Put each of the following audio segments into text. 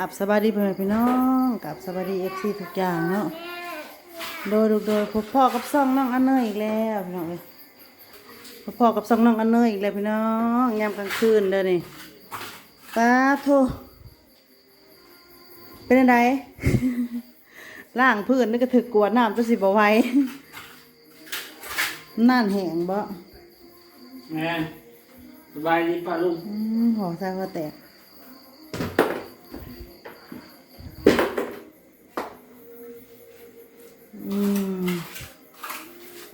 กับสบายดีพ่อแม่พี่น้องกับสบายดีเอฟซีทุกอย่างเนาะโดยโดยพบพ่อกับซ่องน้องอันเนยอีกแล้วพี่น้องเลยพบพ่อกับซ่องน้องอันเนยอีกแล้วพี่น้องยามกลางคืนเด้อนี่ป้าโทเป็นอะไรล่างพื้นนี่ก็ถึกกวดน้ำจะสิบเอาไว้น่านแห้งบ่แม่สบายดีป่ะลุงอืมหอใส่หัวแตก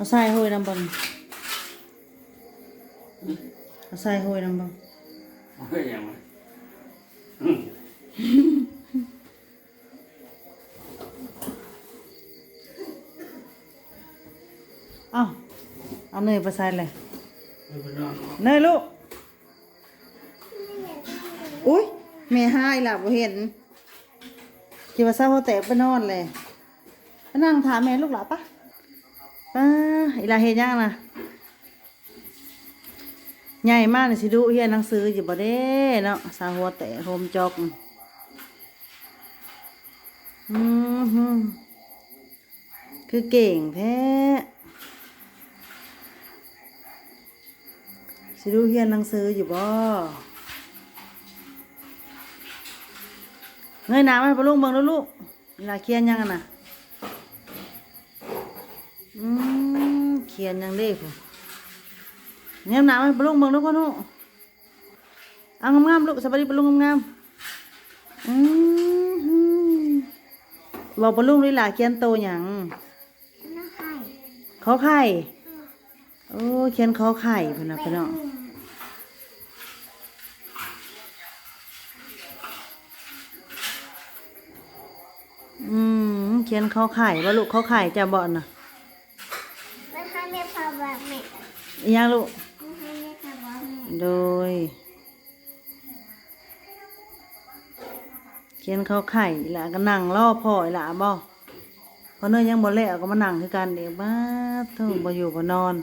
เอาใส่ห้อยน้ำบังเอาใส่ห้อยน้ำบังเอาไปยังไงอืมเอ้าเอาเนยไปใส่เลยเอาไปนอนเนยลูกอุ้ยแม่ห้ายล่ะบ่เห็นคิดว่าเศร้าหัวแตกไปนอนเลยไปนั่งถามแม่ลูกหล่ะปะ ป้าอีลาเฮ็ดยังน่ะใหญ่มากเลยสิดูเฮียนหนังสืออยู่บ่เด้เนาะสาหัวแตะโฮมจอกอืมฮึคือเก่งแท้สิดูเฮียนหนังสืออยู่บ่เงยหน้ามาให้ปะลุงเบิ่งดูลูกเวลาเขียนยังอะน่ะ อืมเขียนยังเด้พุ่นเงี้ยหนาไปลุงเบิ่งลูกพ่อหนูเอางามๆลูกสวัสดีปลุงงามๆอืมหืมบอกปลุงนี่ล่ะเขียนโตหยังเขอไข่โอ้เขียนเขอไข่พี่น้องพี่น้องอืมเขียนเขอไข่ว่าลูกเขอไข่จะบ่อน่ะ แม่พาบบแม่ยังลูกให้แม่พาแบบแม่โดย เขียนเขาไข่ละก็นั่งล่อพ่ออีหละบ่เพราะเนยยังบ่แล้วก็มานั่งคือกันเด็กบ้าเท่าบ่อยู่บ่นอน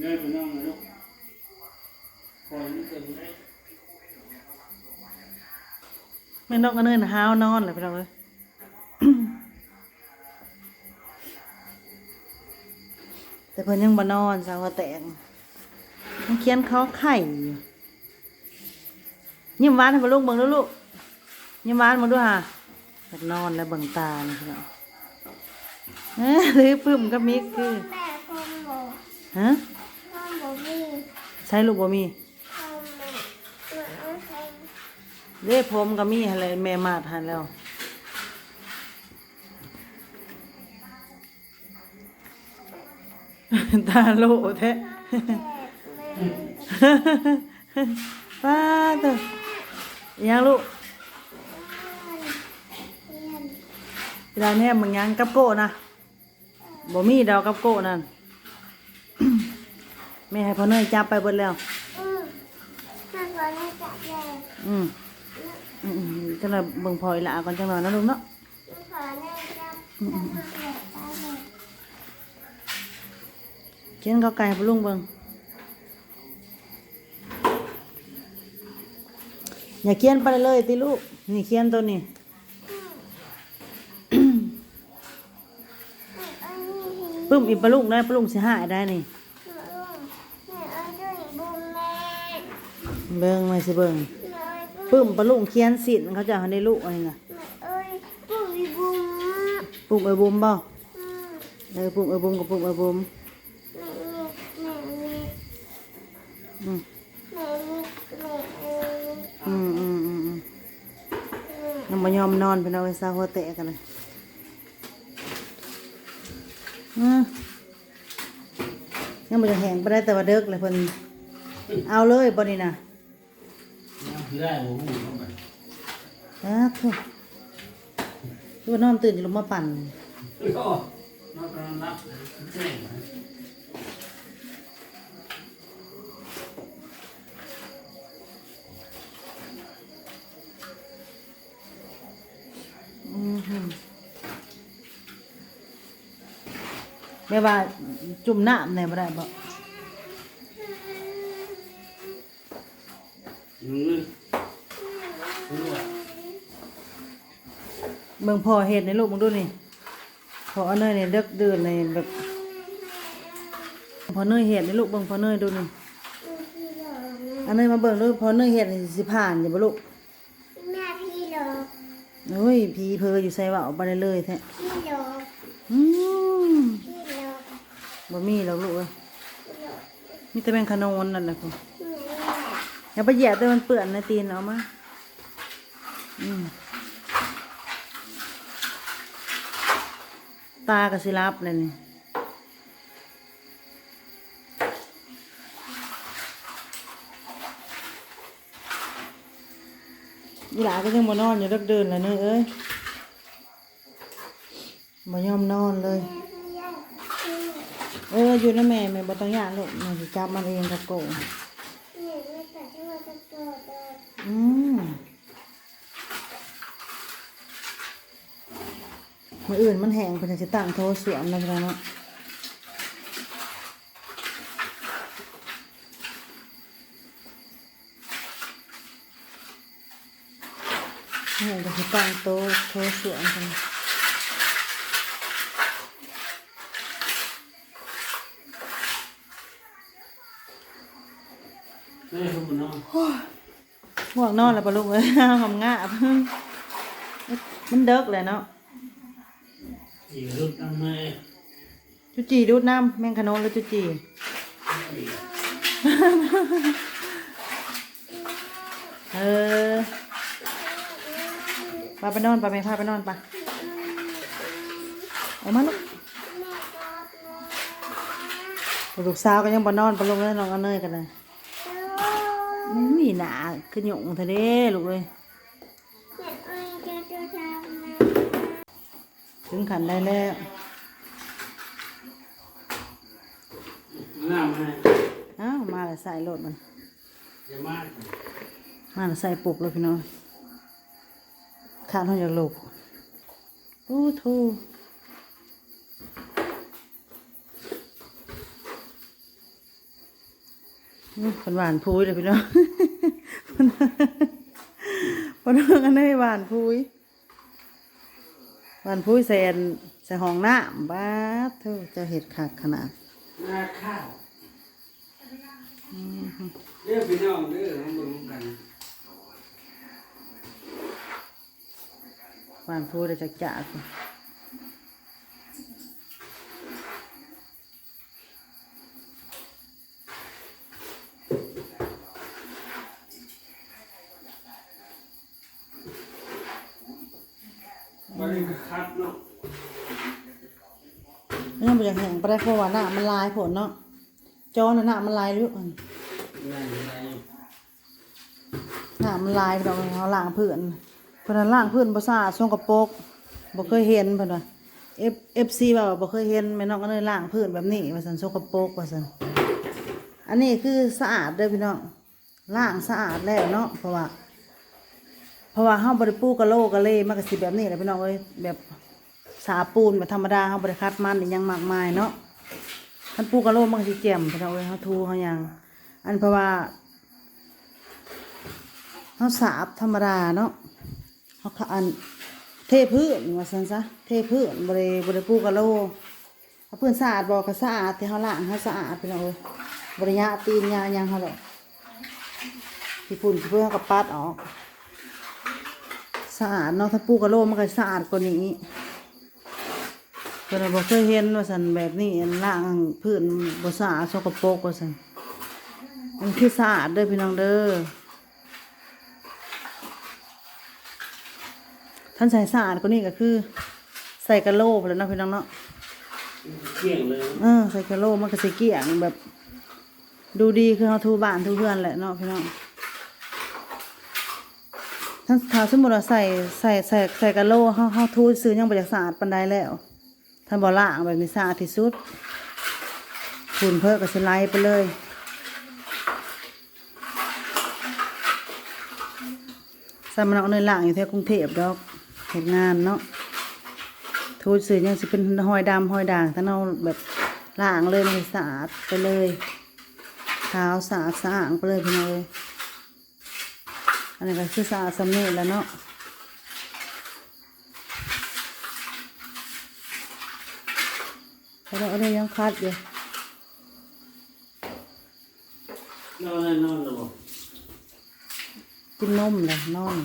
เลิกไปนอนนะลูกคอยนี่เนได้แม่นกก็เนินห้าวนอนเลยพี่น้องเอ้ย แต่เพิ่นยังบ่นอนสาวหัวแตกมันเขียนเขาไข่อยู่ยิ้มหวานให้บ่ลูกเบิ่งดูลูกยิ้มหวานมาดูห่าอยากนอนแล้วเบิ่งตาเลยพี่น้องเอ้ยหรือปึ้มกับมิกคือแม่คงบอกฮะพ่อบอกมีใช้ลูกบ่มีพ่อแม่แม่เอาใช้เด้ผมก็มีอะไรแม่มาดหันแล้ว ตาโลแท้แม่ป้าตัวยังลูกเรียนเวลาเนี่ยมึงยังกับโกะนะบ่มีดาวกับโกะนั่นแม่ให้พ่อเนยจับไปเบิดแล้วอืมถ้าขอแม่จับแม่อืมอืมอืมจังเลยเบิ่งพลอยละก่อนจังหน่อยนะลูกเนาะ ขอแม่จับจับแม่ตาแม่เขียนเขาไก่ให้พ่อลุงเบิ่งอย่าเขียนไปเลยติลูกนี่เขียนตัวนี้อันนี้หินปึ้มอีปลาลุงได้ปลาลุงสิหายได้นี่แม่เอาด้วยบุญแม่เบิ่งมาสิเบิ่งแม่เอาปึ้มปลาลุงเขียนสินเขาจะให้ได้ลูกอะไรน่ะแม่เอ้ยบุญบุญปุ่มเอ้ยบุมบ่อืมเออปุ่มเอ้ยบุมกับปุ่มเอ้ยบุม แม่มีแม่มี อืมแม่มีแม่มีอืมอืมอืมอืมยังบ่ยอมนอนเป็นเอาไว้ซาหัวแตะกันเลยอืมยังบ่จะแห้งไปได้แต่ว่าเด็กเลยเพิ่นเอาเลยบ่นี่น่ะยังได้โอ้โหเข้าไปอ้าทุคือว่านอนตื่นจะลงมาปั่นโอ้นอนกำลังรับเจ๊งไหม อืมฮึ แม่ว่าจุ่มน้ำในบ่ได้บ่อืมรู้อะเบิ่งพ่อเฮ็ดในลูกมึงดูนี่พอเนยเนี่ยเด็กเดินในแบบพอเนยเฮ็ดในลูกเบิ่งพอเนยดูนี่อันเนยมาเบิ่งดูพอเนยเฮ็ดนี่สิผ่านอยู่บ่ลูกแม่พี่หลอกโอ้ยผีเพออยู่ใส่ว่าเอาไปได้เลยแท้พี่หลอกอืมพี่หลอก บ่มีหรอกลูกเอ้ยมีแต่แมงขนนนั่นแหละคุณอย่าไปเหยียบแต่มันเปื้อนนะตีนเอามาอืมตากระสิรับเลยนี่ยีหลาก็ยังบ่นอนอยู่เลิกเดินเลยเนยเอ้ยบ่ยอมนอนเลย เอออยู่นะแม่แม่บ่ต้องยากลูกแม่สิจับมันเองกับโกงเนี่ยไม่ตัดที่ว่าจะโตโตอืมมืออื่นมันแห้งเพิ่นจะตั้งโทสวนแล้วกันเนาะแห้งก็จะตั้งโตโทสวนกัน เฮ้ยคุณมันนอน ง่วงนอนแล้วปะลูกเอ้ยหอมงาบมันเดิกเลยเนาะจุจีดูดน้ำแมงขนนแล้วจุจีเออปาไปนอนปาไปพาไปนอนปะเอามาลูกลูกสาวก็ยังบ่นอนปะลูกเลยน้องอเนยกันเลย หนาขึ้นหยงเธอเด้ลูกเลยแม่อ้อยจะจะทำนะถึงขันได้แล้วหน้ามาอ้าวมาแล้วใส่รถมันอย่ามามาแล้วใส่ปุกเลยพี่น้องขาดเท่าจากลูกโอ้โธ่อื้อเป็นหวานพุยเลยพี่น้อง พนองอันนี้หวานพุยหวานพุยแสนใส่ห้องน้ำบ้าดเท่าจะเห็ดขาดขนาดหน้าข้าวเด้อพี่น้องเด้อมาเบิ่งกันหวานพุยเลยจากจาก บริกคัดเนาะนี่มันอยากแห้งไปได้เพราะว่าหน้ามันลายผลเนาะจอน่ะหน้ามันลายลึกอันได้ได้อยู่หน้ามันลายไปดอกเขาล้างพื้นเพิ่นนล้างพื้นบ่สะอาดส่งกระโปกบ่เคยเห็นเพิ่นว่า F FC ว่าบ่เคยเห็นแม่น้องก็เลยล้างพื้นแบบนี้ว่าซั่นส่งกระโปกว่าซั่นอันนี้คือสะอาดเด้อพี่น้องล้างสะอาดแล้วเนาะเพราะว่า เพราะว่าเฮาบ่ได้ปูกะโลกะเล่มันก็สิแบบนี้แหละพี่น้องเอ้ยแบบสาปูนแบบธรรมดาเฮาบ่ได้คัดมันอีหยังมากมายเนาะมันปูกระโลมันก็สิแจ่มพี่น้องเอ้ยเฮาทูเฮาหยังอันเพราะว่าเฮาสาบธรรมดาเนาะเฮาอันเทพื้นว่าซั่นซะเทพื้นบ่ได้บ่ได้ปูกระโลเฮาพื้นสะอาดบ่ก็สะอาดแต่เฮาล้างเฮาสะอาดพี่น้องเอ้ยบ่ได้ยะตีนยะหยังเฮาหรอกที่ฝุ่นที่เพิ่นเฮาปัดออก สะอาดเนาะถ้าปูกระโลมันก็สะอาดกว่านี้เพิ่นว่าบ่เคยเห็นว่าซั่นแบบนี้อันล่างพื้นบ่สะอาดสกปรกว่าซั่นมันคือสะอาดเด้อพี่น้องเด้อท่านใส่สะอาดกว่านี้ก็คือ ใส่กะโหลไปแล้วเนาะพี่น้องเนาะเกี่ยงเลยเออใส่กะโหลมันก็สิเกลี้ยงแบบ ดูดีคือเฮาทูบ้านทูเรือนแหละเนาะพี่น้อง ท่านถ้าสมมติว่าใส่ใส่ใส่ใส่กะโหลเฮาเฮาทูซื้อยังบ่อยากสะอาดปานใดแล้วท่านบอล่างแบบนี้สะอาดที่สุดฝุ่นเพิ่มกับสไลด์ไปเลยสามนเอาเนยล่างอยู่แถวกรุงเทพดอกเหตุงานเนาะทูดสื่อยังสิเป็นหอยดำหอยด่างถ้าเราแบบล่างเลยมันสะอาดไปเลยขาสะอาดสะอาดไปเลยพี่น้องเลย อันนี้ก็คือสะอาดสมเนีแล้วเนาะเราเอาเรื่องคัดอยู่นอนนอนหรอกินนมเลยนอน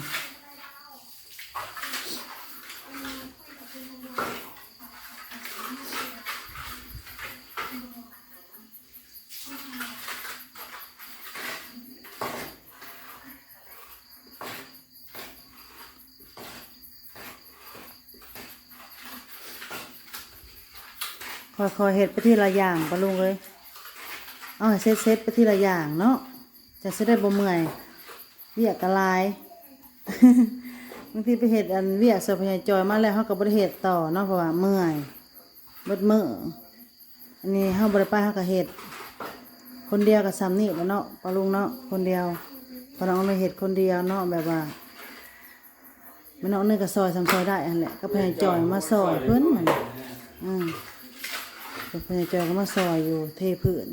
คอยๆเห็ดไปที่ละอย่างปะลุงเลยเอาเซตเซตไปที่ละอย่างเนาะจะเสได้บ่เมื่อยเวียกกะลายบางทีไปเห็ดอันเวียกสพยายจอยมาแล้วเขาก็บ่ได้เห็ดต่อเนาะเพราะว่าเมื่อยเบิดมืออันนี้เฮาบ่ได้ไปเฮาก็เห็ดคนเดียวกับซ้ำนี่แล้วเนาะปะลุงเนาะคนเดียวพอน้องเลยเห็ดคนเดียวเนาะแบบว่าม่น้องนึกก็ซอยซ้ำซอยได้อันแหละก็พยายจอยมาซอยเพิ่นนั่นน่ะอืม พยายจอยก็มาซอยอยู่เทพื้น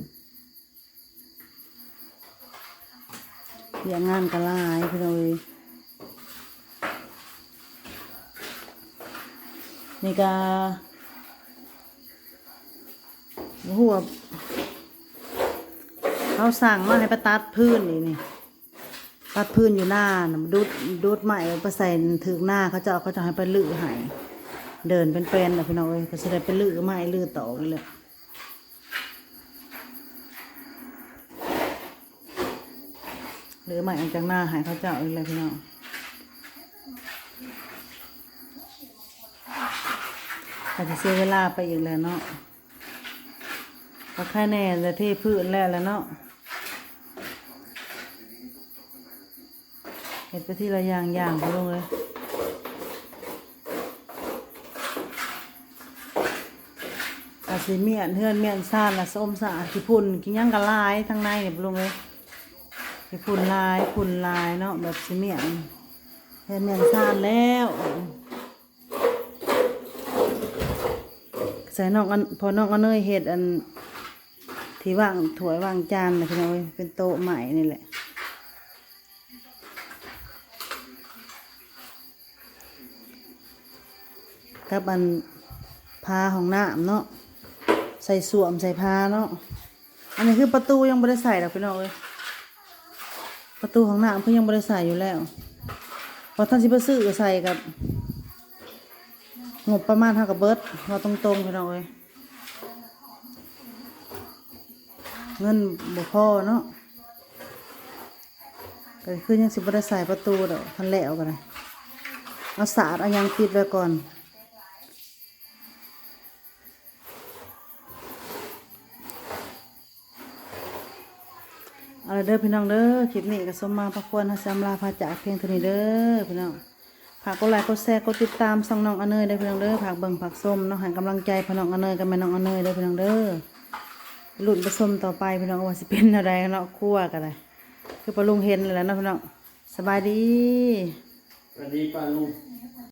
เรียกงานกะลายพี่น้องเอ้ยนี่ก็หัวเขาสั่งมาให้ไปตัดพื้นนี่นี่ตัดพื้นอยู่หน้าดูดดูดใหม่ไปใส่ถึงหน้าเขาจะเอาเขาจะให้ไปลื้อให้ เดินเป็นเป็นนะพี่น้องเอ้ยก็จะได้ไปลื้อไม้ลื้อต่อเลยแหละหรือใหม่ออกจากหน้าหายเขาเจ้าอีกเลยพี่น้องอาจจะเสียเวลาไปอีกแล้วเนาะก็แค่แน่จะเทพื้นแล้วแหล้วเนาะเห็ดไปที่ละอย่างอย่างไปลงเลย อาจสิเมียนเฮือนเมียนซ่านละส้มสะอาดขี้พุ่นกินย่างกะลายทั้งในเนี่ยไปลงเลยไปฝุ่นลายฝุ่นลายเนาะแบบซีเมียนเห็นเมียนซานแล้วใส่น้องอันพอน้องอันเนยเห็ดอัน ที่ว่างถ้วยว่างจานนะพี่น้องเอ้ยเป็นโต๊ะใหม่นี่แหละกับอันพาของน้ำเนาะ ใส่สวมใส่พาเนาะ อันนี้คือประตูยังไม่ได้ใส่หรอกพี่น้องเอ้ยประตูของหน้ำเพิ่งยังบริใส่อยู่แล้วพอท่านสิไปซื้อก็ใส่กับงบประมาณเท่ากับเบิร์ดเราตรงๆพี่น้องเอ้ยเงินบ่พอเนาะก็คือยังสิบริใส่ประตูดอกทันแล้วกันเลยเอาสาดเอายางปิดไว้ก่อน เอาละเด้อพี่น้องเด้อคลิปนี้ก็สมมาพระควรนะสำลาพระจากเพียงเท่านี้เด้อพี่น้องฝากกดไลค์กดแชร์กดติดตามส่องน้องอเนยเด้อพี่น้องเด้อฝากเบิ่งฝากส้มน้องให้กำลังใจพี่น้องอเนยกับแม่น้องอเนยเด้อพี่น้องเด้อหลุ้นผสมต่อไปพี่น้องว่าสิเป็นอะไรเนาะคั่วกันเลยคือปลาลุงเห็นเลยแล้วนะพี่น้องสบายดี สวัสดีป้าลุง